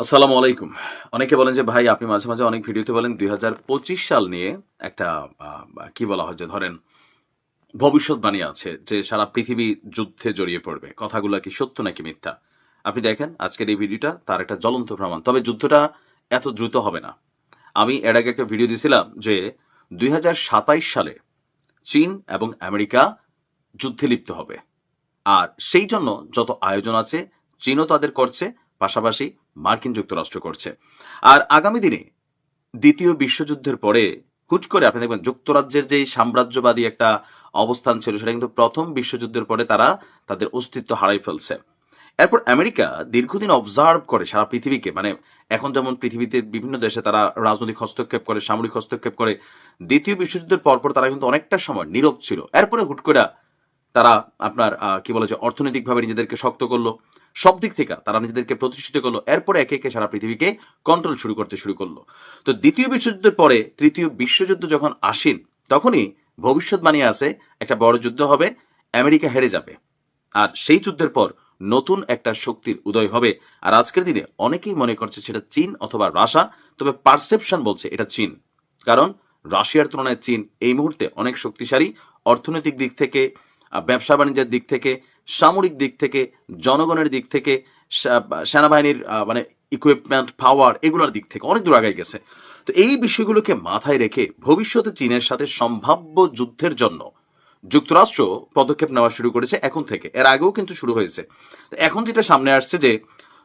আসসালামু আলাইকুম। অনেকে বলেন যে, ভাই, আপনি মাঝে মাঝে অনেক ভিডিওতে বলেন দুই হাজার পঁচিশ সাল নিয়ে একটা কি বলা হয় যে, ধরেন, ভবিষ্যৎবাণী আছে যে, সারা পৃথিবী যুদ্ধে জড়িয়ে পড়বে। কথাগুলো কি সত্য নাকি মিথ্যা? আপনি দেখেন, আজকের এই ভিডিওটা তার একটা জ্বলন্ত প্রমাণ। তবে যুদ্ধটা এত দ্রুত হবে না। আমি এর আগে একটা ভিডিও দিয়েছিলাম যে, দুই সালে চীন এবং আমেরিকা যুদ্ধে লিপ্ত হবে। আর সেই জন্য যত আয়োজন আছে, চীনও তাদের করছে পাশাপাশি মার্কিন যুক্তরাষ্ট্র করছে। আর আগামী দিনে দ্বিতীয় বিশ্বযুদ্ধের পরে হুট করে আপনি দেখবেন যুক্তরাজ্যের যে সাম্রাজ্যবাদী একটা অবস্থান ছিল, সেটা কিন্তু প্রথম বিশ্বযুদ্ধের পরে তারা তাদের অস্তিত্ব হারাই ফেলছে। এরপর আমেরিকা দীর্ঘদিন অবজার্ভ করে সারা পৃথিবীকে মানে এখন যেমন পৃথিবীতে বিভিন্ন দেশে তারা রাজনৈতিক হস্তক্ষেপ করে, সামরিক হস্তক্ষেপ করে, দ্বিতীয় বিশ্বযুদ্ধের পরপর তারা কিন্তু অনেকটা সময় নীরব ছিল। এরপরে হুট করে তারা আপনার কি বলে যে অর্থনৈতিকভাবে নিজেদেরকে শক্ত করল। সব দিক থেকে তারা নিজেদেরকে প্রতিষ্ঠিত করল। এরপরে একে একে সারা পৃথিবীকে কন্ট্রোল শুরু করতে শুরু করল। তো দ্বিতীয় বিশ্বযুদ্ধের পরে, তৃতীয় বিশ্বযুদ্ধ যখন আসেন, তখনই ভবিষ্যৎবাণী আছে, একটা বড় যুদ্ধ হবে, আমেরিকা হেরে যাবে। আর সেই যুদ্ধের পর নতুন একটা শক্তির উদয় হবে। আর আজকের দিনে অনেকেই মনে করছে সেটা চীন অথবা রাশা, তবে পারসেপশন বলছে এটা চীন। কারণ রাশিয়ার তুলনায় চীন এই মুহূর্তে অনেক শক্তিশালী অর্থনৈতিক দিক থেকে ব্যবসা বাণিজ্যের দিক থেকে সামরিক দিক থেকে, জনগণের দিক থেকে সেনাবাহিনীর মানে ইকুইপমেন্ট পাওয়ার এগুলোর দিক থেকে অনেক দূর আগায় গেছে। তো এই বিষয়গুলোকে মাথায় রেখে ভবিষ্যতে চীনের সাথে সম্ভাব্য যুদ্ধের জন্য যুক্তরাষ্ট্র পদক্ষেপ নেওয়া শুরু করেছে এখন থেকে। এর আগেও কিন্তু শুরু হয়েছে। তো এখন যেটা সামনে আসছে যে,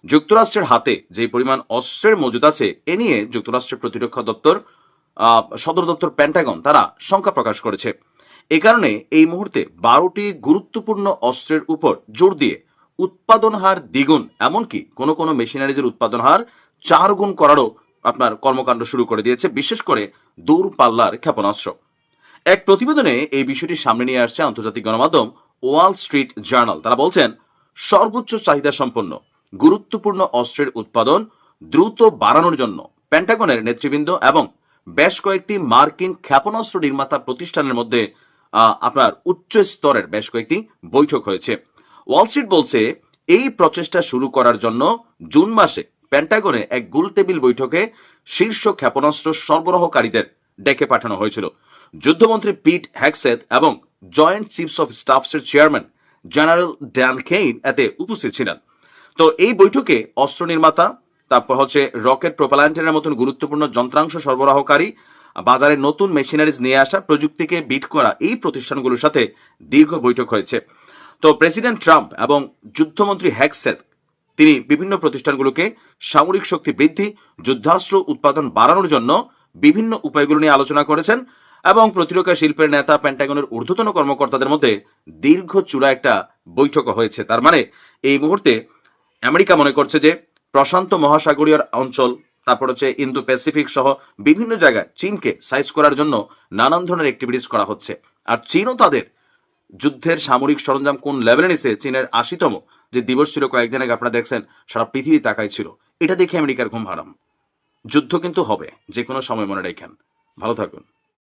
যুক্তরাষ্ট্রের হাতে যে পরিমাণ অস্ত্রের মজুদ আছে, এ নিয়ে যুক্তরাষ্ট্রের প্রতিরক্ষা দপ্তর সদর দপ্তর প্যান্টাগন তারা শঙ্কা প্রকাশ করেছে। এ কারণে এই মুহূর্তে বারোটি গুরুত্বপূর্ণ অস্ত্রের উপর জোর দিয়ে উৎপাদন হার দ্বিগুণ, এমনকি কোনো কোনো মেশিনারিজের উৎপাদন হার চার গুণ করারও আপনার কর্মকাণ্ড শুরু করে দিয়েছে, বিশেষ করে দূর পাল্লার ক্ষেপণাস্ত্র। এক প্রতিবেদনে এই বিষয়টি সামনে নিয়ে আসছে আন্তর্জাতিক গণমাধ্যম ওয়াল স্ট্রিট জার্নাল। তারা বলছেন, সর্বোচ্চ চাহিদা সম্পন্ন, গুরুত্বপূর্ণ অস্ত্রের উৎপাদন দ্রুত বাড়ানোর জন্য প্যান্টাগনের নেতৃবৃন্দ এবং বেশ কয়েকটি মার্কিন ক্ষেপণাস্ত্র নির্মাতা প্রতিষ্ঠানের মধ্যে আপনার উচ্চ স্তরের বেশ কয়েকটি বৈঠক হয়েছে। ওয়াল স্ট্রিট বলছে, এই প্রচেষ্টা শুরু করার জন্য জুন মাসে প্যান্টাগনে এক গোল টেবিল বৈঠকে শীর্ষ ক্ষেপণাস্ত্র সরবরাহকারীদের ডেকে পাঠানো হয়েছিল। যুদ্ধমন্ত্রী পিট হ্যাকসেথ এবং জয়েন্ট চিফস অফ স্টাফসের চেয়ারম্যান জেনারেল ড্যান খেইন এতে উপস্থিত ছিলেন। তো এই বৈঠকে অস্ত্র নির্মাতা, তারপর হচ্ছে রকেট প্রোপালান্টের মতন গুরুত্বপূর্ণ যন্ত্রাংশ সরবরাহকারী বাজারে নতুন মেশিনারিজ নিয়ে আসা প্রযুক্তিকে বিট করা এই প্রতিষ্ঠানগুলোর সাথে দীর্ঘ বৈঠক হয়েছে। তো প্রেসিডেন্ট ট্রাম্প এবং যুদ্ধমন্ত্রী হ্যাকসেথ তিনি বিভিন্ন প্রতিষ্ঠানগুলোকে সামরিক শক্তি বৃদ্ধি, যুদ্ধাস্ত্র উৎপাদন বাড়ানোর জন্য বিভিন্ন উপায়গুলো নিয়ে আলোচনা করেছেন এবং প্রতিরক্ষা শিল্পের নেতা প্যান্টাগনের ঊর্ধ্বতন কর্মকর্তাদের মধ্যে দীর্ঘ চূড়া একটা বৈঠক হয়েছে। তার মানে এই মুহূর্তে আমেরিকা মনে করছে যে প্রশান্ত মহাসাগরীয় অঞ্চল তারপর হচ্ছে ইন্দো প্যাসিফিক সহ বিভিন্ন জায়গায় চীনকে সাইজ করার জন্য নানান ধরনের অ্যাক্টিভিটিস করা হচ্ছে। আর চীনও তাদের যুদ্ধের সামরিক সরঞ্জাম কোন লেভেলে নিছে? চীনের আশিতম যে দিবস ছিল কয়েকদিন আগে, আপনারা দেখছেন, সারা পৃথিবী তাকাই ছিল। এটা দেখে আমেরিকার ঘুম হারাম। যুদ্ধ কিন্তু হবে যে কোনো সময় মনে রেখেন। ভালো থাকুন।